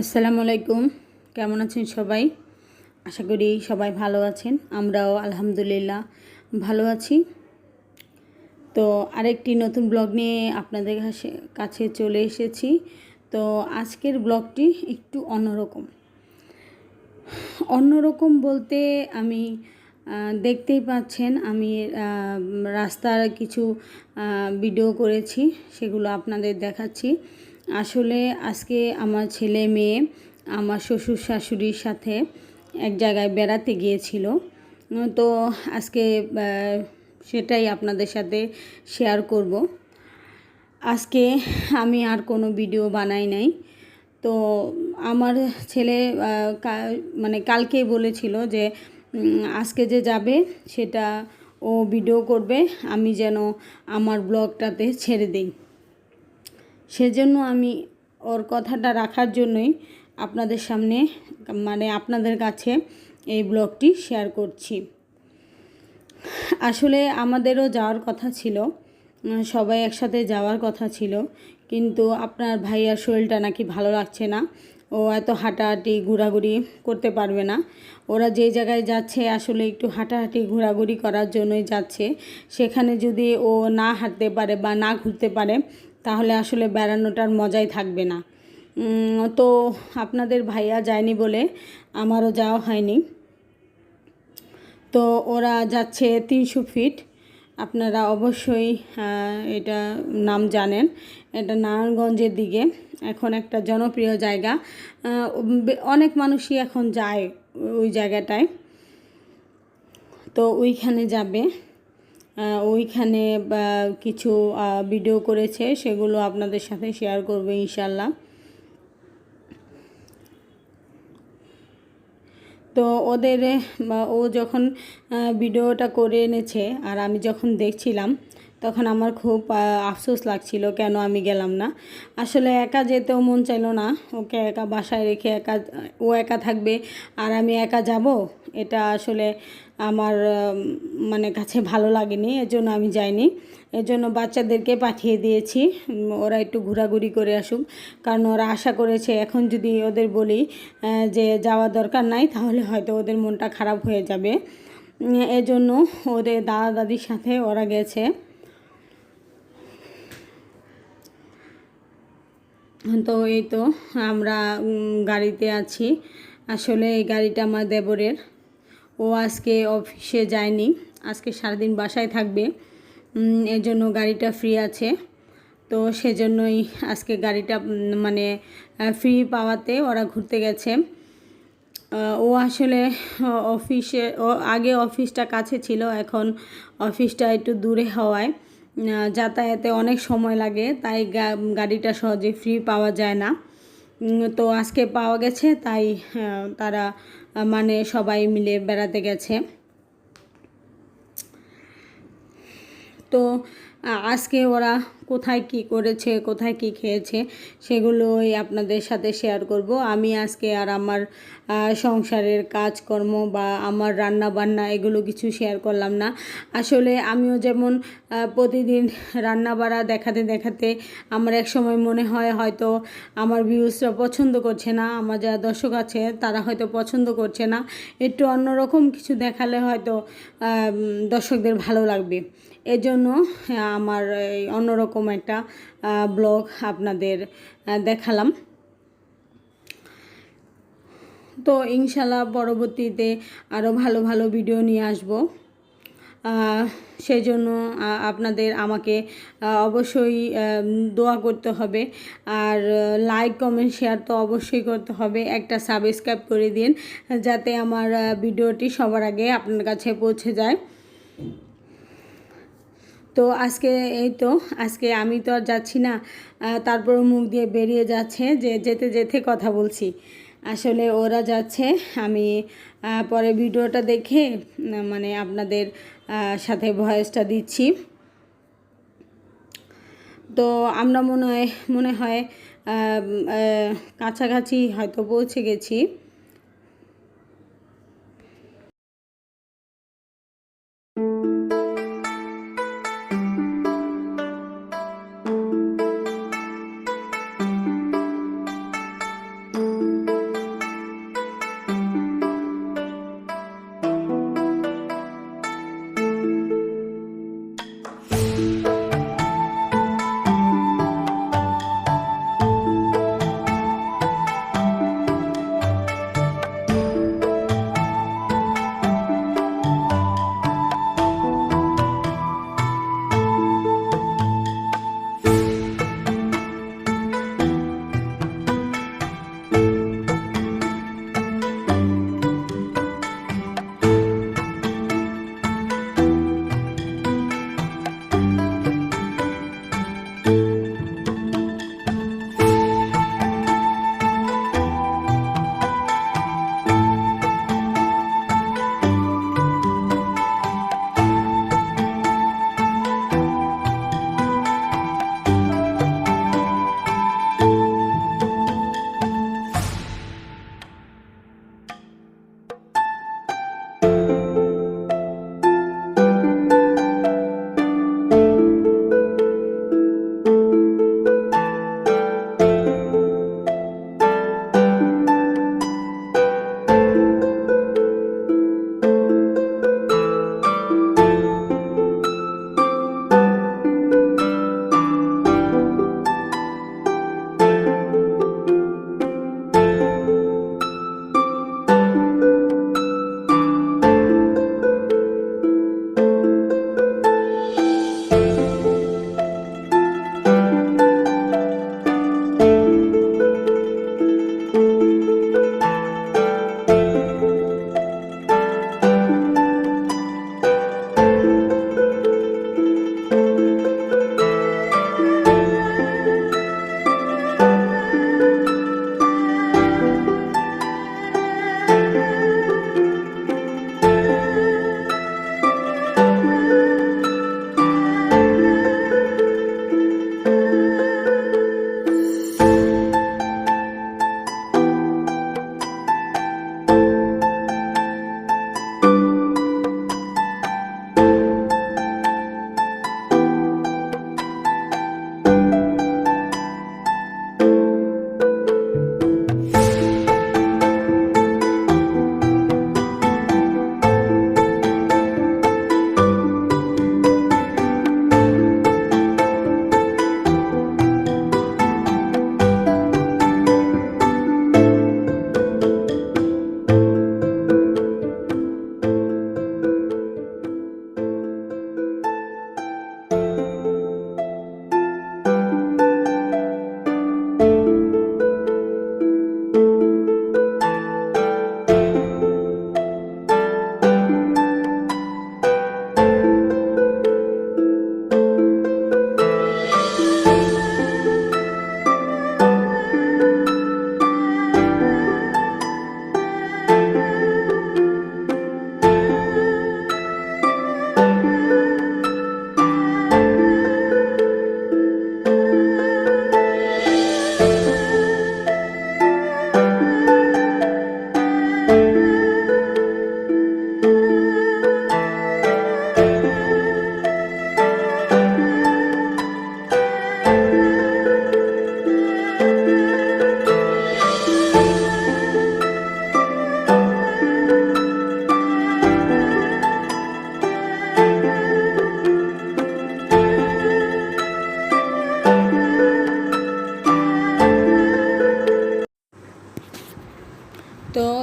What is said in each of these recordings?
আসসালামু আলাইকুম। কেমন আছেন সবাই? আশা করি সবাই ভালো আছেন। আমরাও আলহামদুলিল্লাহ ভালো আছি। তো আরেকটি নতুন ব্লগ নিয়ে আপনাদের কাছে চলে এসেছি। তো আজকের ব্লগটি একটু অন্যরকম। অন্যরকম বলতে আমি দেখতেই পাচ্ছেন আমি রাস্তার কিছু ভিডিও করেছি, সেগুলো আপনাদের দেখাচ্ছি। আসলে আজকে আমার ছেলে মেয়ে আমার শ্বশুর শাশুড়ির সাথে এক জায়গায় বেড়াতে গিয়েছিল। তো আজকে সেটাই আপনাদের সাথে শেয়ার করব। আজকে আমি আর কোনো ভিডিও বানাই নাই। তো আমার ছেলে মানে কালকেই বলেছিল যে আজকে যে যাবে সেটা ও ভিডিও করবে। আমি যেন আমার ব্লগটাতে ছেড়ে দিই। সেজন্য আমি ওর কথাটা রাখার জন্যই আপনাদের সামনে মানে আপনাদের কাছে এই ব্লগটি শেয়ার করছি। আসলে আমাদেরও যাওয়ার কথা ছিল সবাই একসাথে যাওয়ার কথা ছিল, কিন্তু আপনার ভাইয়ার শরীরটা নাকি ভালো লাগছে না। ও এত হাঁটাহাঁটি, ঘোরাঘুরি করতে পারবে না। ওরা যে জায়গায় যাচ্ছে আসলে একটু হাঁটাহাঁটি, ঘোরাঘুরি করার জন্যই যাচ্ছে। সেখানে যদি ও না হাঁটতে পারে বা না ঘুরতে পারে তাহলে আসলে বেড়ানোটার মজাই থাকবে না। তো আপনাদের ভাইয়া যায়নি বলে আমারও যাওয়া হয়নি। তো ওরা যাচ্ছে তিনশো ফিট। আপনারা অবশ্যই এটা নাম জানেন। এটা নারায়ণগঞ্জের দিকে। এখন একটা জনপ্রিয় জায়গা। অনেক মানুষই এখন যায় ওই জায়গাটায়। তো ওইখানে যাবে। ওইখানে কিছু ভিডিও করেছে, সেগুলো আপনাদের সাথে শেয়ার করবে ইনশাল্লাহ তো ওদের ও যখন ভিডিওটা করে এনেছে, আর আমি যখন দেখছিলাম, তখন আমার খুব আফসোস লাগছিল, কেন আমি গেলাম না? আসলে একা যেতেও মন চাইলো না, ওকে একা বাসায় রেখে একা, ও একা থাকবে, আর আমি একা যাব, এটা আসলে আমার মানে কাছে ভালো লাগেনি, এজন্য আমি যাইনি। এজন্য বাচ্চাদেরকে পাঠিয়ে দিয়েছি। ওরা একটু ঘোরাঘুরি করে আসুক। কারণ ওরা আশা করেছে, এখন যদি ওদের বলি যে যাওয়া দরকার নাই, তাহলে হয়তো ওদের মনটা খারাপ হয়ে যাবে। এজন্য ওদের দাদা দাদির সাথে ওরা গেছে। তো এই তো আমরা গাড়িতে আছি। আসলে এই গাড়িটা আমার দেবরের। ও আজকে অফিসে যায়নি। আজকে সারাদিন বাসায় থাকবে। এর জন্য গাড়িটা ফ্রি আছে। তো সেজন্যই আজকে গাড়িটা মানে ফ্রি পাওয়াতে ওরা ঘুরতে গেছে। ও আসলে অফিসে ও আগে অফিসটা কাছে ছিল, এখন অফিসটা একটু দূরে হওয়ায় যাতায়াতে অনেক সময় লাগে, তাই গাড়িটা সহজে ফ্রি পাওয়া যায় না। তো আজকে পাওয়া গেছে, তাই তারা মানে সবাই মিলে বেড়াতে গেছে। তো আজকে ওরা কোথায় কি করেছে, কোথায় কি খেয়েছে সেগুলোই আপনাদের সাথে শেয়ার করব। আমি আজকে আর আমার সংসারের কাজকর্ম বা আমার রান্না বান্না এগুলো কিছু শেয়ার করলাম না। আসলে আমিও যেমন প্রতিদিন রান্না বাড়া দেখাতে দেখাতে আমার এক সময় মনে হয় হয়তো আমার ভিউজরা পছন্দ করছে না, আমার যারা দর্শক আছে তারা হয়তো পছন্দ করছে না। একটু অন্যরকম কিছু দেখালে হয়তো দর্শকদের ভালো লাগবে। এজন্য আমার এই অন্যরকম একটা ব্লগ আপনাদের দেখালাম। তো ইনশাল্লাহ পরবর্তীতে আরও ভালো ভালো ভিডিও নিয়ে আসব। আহ, সেই জন্য আপনাদের আমাকে অবশ্যই দোয়া করতে হবে। আর লাইক কমেন্ট শেয়ার তো অবশ্যই করতে হবে। একটা সাবস্ক্রাইব করে দিন যাতে আমার ভিডিওটি সবার আগে আপনার কাছে পৌঁছে যায়। তো আজকে এই তো, আজকে আমি তো আর যাচ্ছি না। তারপর মুখ দিয়ে বেরিয়ে যাচ্ছে যে যেতে যেতে কথা বলছি। আসলে ওরা যাচ্ছে, আমি পরে ভিডিওটা দেখে মানে আপনাদের সাথে ভয়েসটা দিচ্ছি। তো আমরা মনে হয় মনে হয় কাছাকাছি হয়তো পৌঁছে গেছি।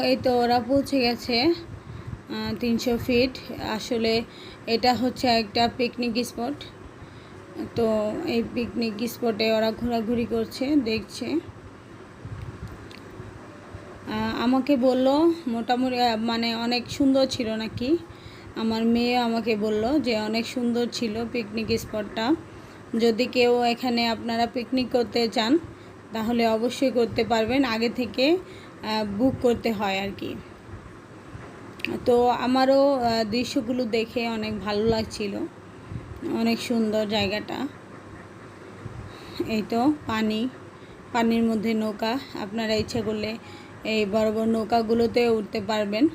এই তো ওরা পৌঁছে গেছে তিনশো ফিট আসলে এটা হচ্ছে একটা পিকনিক স্পট তো এই পিকনিক স্পটে ওরা ঘোরাঘুরি করছে, দেখছে। আমাকে বলল মোটামুটি মানে অনেক সুন্দর ছিল নাকি? আমার মেয়ে আমাকে বলল যে অনেক সুন্দর ছিল পিকনিক স্পটটা যদি কেউ এখানে আপনারা পিকনিক করতে চান, তাহলে অবশ্যই করতে পারবেন। আগে থেকে বুক করতে হয় আর কি। তো আমারও দৃশ্যগুলো দেখে অনেক ভালো লাগছিল। অনেক সুন্দর জায়গাটা। এই তো, পানি। পানির মধ্যে নৌকা। আপনারা ইচ্ছা করলে এই বড় বড় নৌকাগুলোতে উঠতে পারবেন।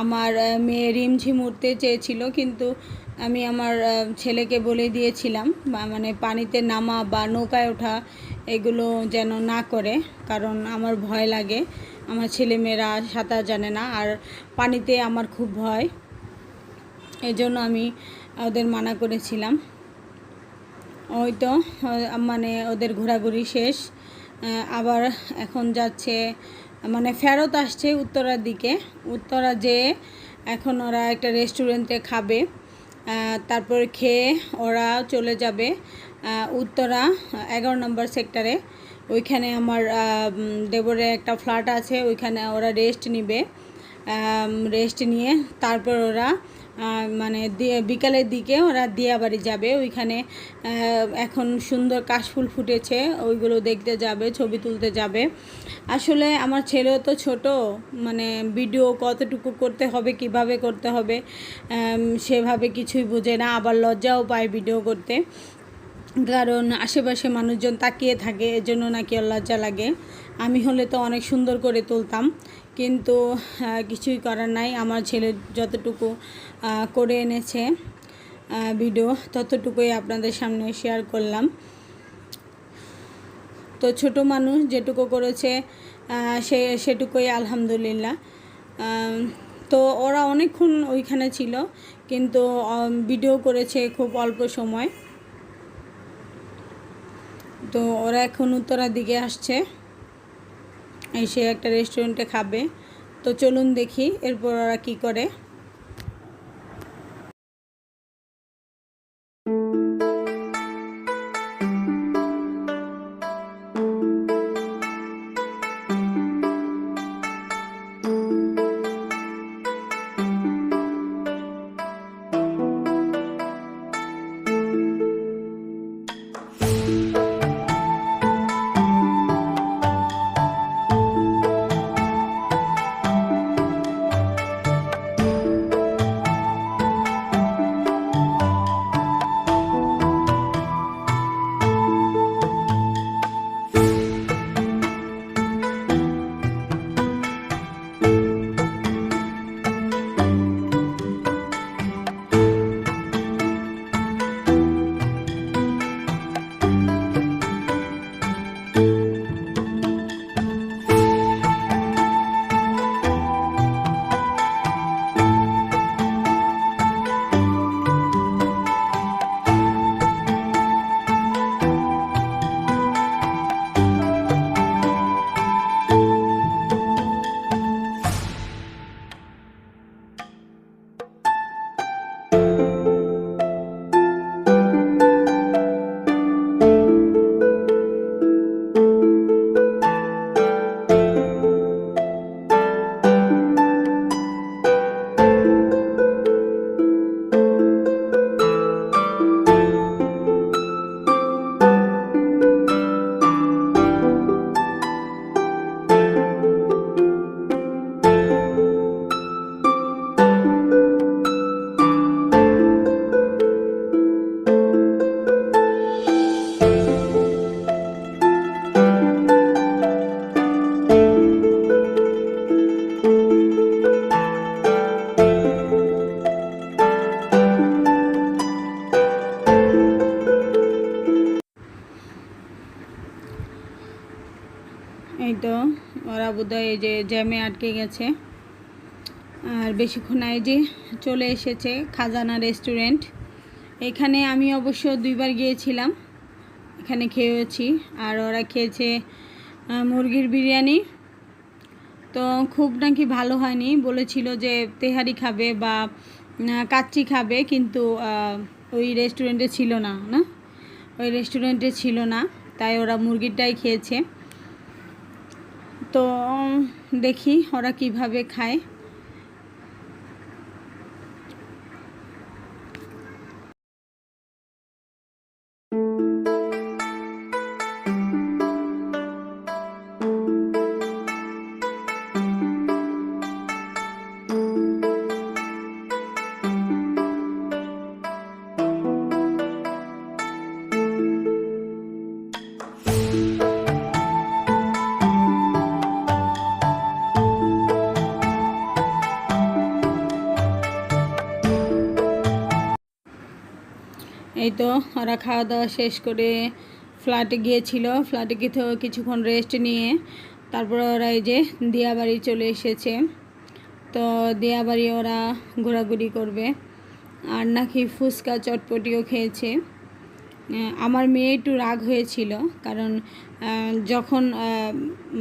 আমার মেয়ে রিমঝিম উঠতে চেয়েছিল, কিন্তু আমি আমার ছেলেকে বলে দিয়েছিলাম মানে পানিতে নামা বা নৌকায় ওঠা এগুলো যেন না করে, কারণ আমার ভয় লাগে। আমার ছেলেমেয়েরা সাঁতার জানে না, আর পানিতে আমার খুব ভয়। এই জন্য আমি ওদের মানা করেছিলাম। ওই তো মানে ওদের ঘোরাঘুরি শেষ। আবার এখন যাচ্ছে মানে ফেরত আসছে উত্তরার দিকে। উত্তরা যেয়ে এখন ওরা একটা রেস্টুরেন্টে খাবে। তারপর খেয়ে ওরা চলে যাবে। উত্তরা এগারো নম্বর সেক্টরে ওইখানে আমার দেবরে একটা ফ্ল্যাট আছে, ওইখানে ওরা রেস্ট নিবে। রেস্ট নিয়ে তারপর ওরা মানে বিকালের দিকে ওরা দিয়াবাড়ি যাবে। ওইখানে এখন সুন্দর কাশফুল ফুটেছে, ওইগুলো দেখতে যাবে, ছবি তুলতে যাবে। আসলে আমার ছেলেও তো ছোট মানে ভিডিও কতটুকু করতে হবে, কীভাবে করতে হবে সেভাবে কিছুই বোঝে না, আবার লজ্জাও পায় ভিডিও করতে। কারণ আশেপাশে মানুষজন তাকিয়ে থাকে, এজন্য নাকি লজ্জা লাগে। আমি হলে তো অনেক সুন্দর করে তুলতাম, কিন্তু কিছুই করার নাই। আমার ছেলে যতটুকু করে এনেছে ভিডিও ততটুকুই আপনাদের সামনে শেয়ার করলাম। তো ছোট মানুষ যেটুকু করেছে সে, সেটুকুই আলহামদুলিল্লাহ। তো ওরা অনেকক্ষণ ওইখানে ছিল, কিন্তু ভিডিও করেছে খুব অল্প সময়। তো ওরা এখন উত্তরার দিকে আসছে। এসে একটা রেস্টুরেন্টে খাবে। তো চলুন দেখি, এরপর ওরা কি করে। আটকে গেছে। আর বেশিক্ষণ যে চলে এসেছে খাজানা রেস্টুরেন্ট। এখানে আমি অবশ্য দুইবার গিয়েছিলাম, এখানে খেয়েছি আর ওরা খেয়েছে মুরগির বিরিয়ানি। তো খুব নাকি ভালো হয়নি, বলেছিল যে তেহারি খাবে বা কাচ্চি খাবে, কিন্তু ওই রেস্টুরেন্টে ছিল না না? ওই রেস্টুরেন্টে ছিল না, তাই ওরা মুরগিটাই খেয়েছে। তো দেখি ওরা কীভাবে খায়। এই তো ওরা খাওয়া দাওয়া শেষ করে ফ্ল্যাটে গিয়েছিল। ফ্ল্যাটে গিয়ে কিছুক্ষণ রেস্ট নিয়ে তারপরে ওরা এই যে দিয়াবাড়ি চলে এসেছে। তো দিয়াবাড়ি ওরা ঘোরাঘুরি করবে। আর নাকি ফুচকা চটপটিও খেয়েছে। আমার মেয়ে একটু রাগ হয়েছিল কারণ যখন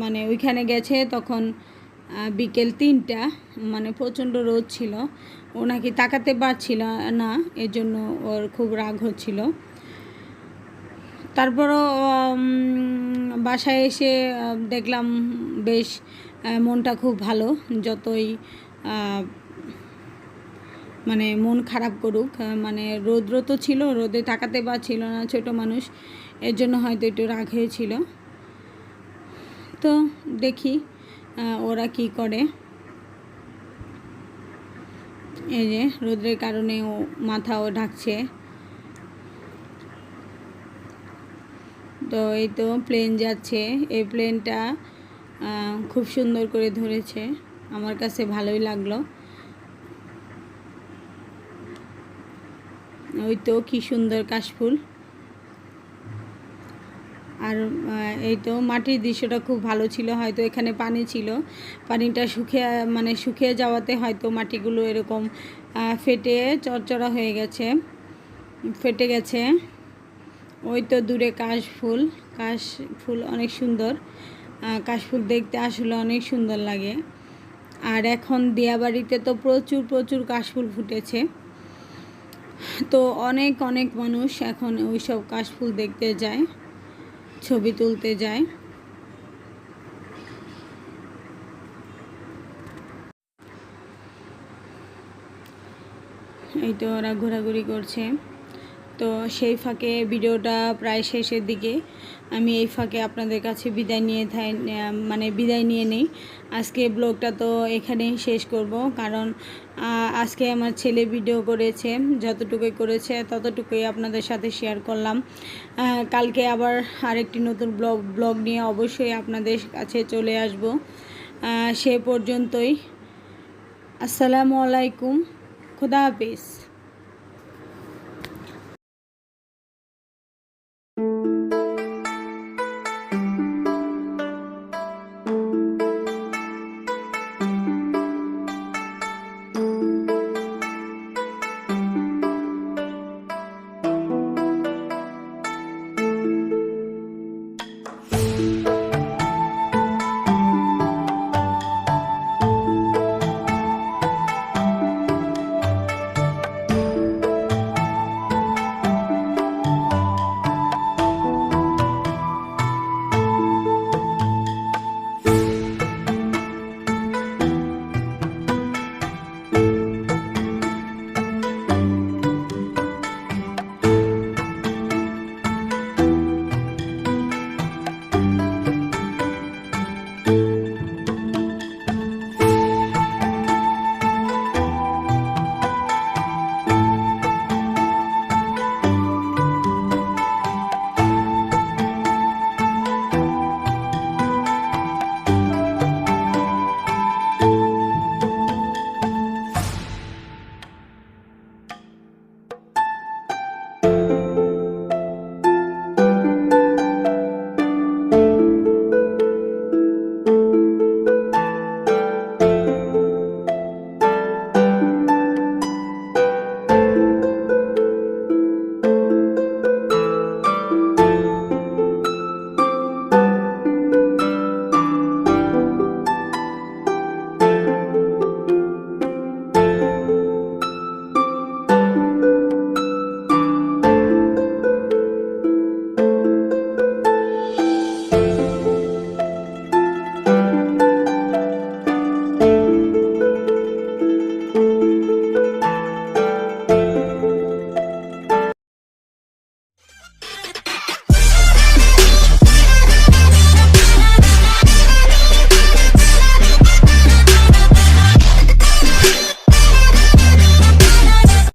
মানে ওইখানে গেছে তখন বিকেল তিনটা মানে প্রচণ্ড রোদ ছিল। ও নাকি তাকাতে পারছিল না এর জন্য ওর খুব রাগ হচ্ছিল। তারপরও বাসায় এসে দেখলাম বেশ মনটা খুব ভালো, যতই মানে মন খারাপ করুক মানে রৌদ্র তো ছিল, রোদে তাকাতে পারছিল না ছোট মানুষ এর জন্য হয়তো একটু রাগ হয়েছিল। তো দেখি ওরা কি করে। এই যে রোদ্রের কারণে ও মাথাও ঢাকছে। তো এই তো প্লেন যাচ্ছে। এই প্লেনটা খুব সুন্দর করে ধরেছে। আমার কাছে ভালোই লাগল। ওই তো কী সুন্দর কাশফুল। আর এই তো মাটির দৃশ্যটা খুব ভালো ছিল হয়তো এখানে পানি ছিল। পানিটা শুকিয়ে মানে শুকিয়ে যাওয়াতে হয়তো মাটিগুলো এরকম ফেটে চরচরা হয়ে গেছে ফেটে গেছে। ওই তো দূরে কাশ ফুল কাশ ফুল অনেক সুন্দর আহ, কাশফুল দেখতে আসলে অনেক সুন্দর লাগে। আর এখন দিয়াবাড়িতে তো প্রচুর প্রচুর কাশফুল ফুটেছে। তো অনেক অনেক মানুষ এখন ওইসব কাশফুল দেখতে যায়। ছবি তুলতে যায়। এই তো ওরা ঘোরাঘুরি করছে। তো সেই ফাঁকে ভিডিওটা প্রায় শেষের দিকে। আমি এই ফাঁকে আপনাদের কাছে বিদায় নিয়ে থাই মানে বিদায় নিয়ে নেই। আজকে ব্লগটা তো এখানেই শেষ করব, কারণ আজকে আমার ছেলে ভিডিও করেছে, যতটুকুই করেছে ততটুকুই আপনাদের সাথে শেয়ার করলাম। কালকে আবার আরেকটি নতুন ব্লগ ব্লগ নিয়ে অবশ্যই আপনাদের কাছে চলে আসব। সে পর্যন্তই। আসসালামু আলাইকুম। খুদা হাফিজ।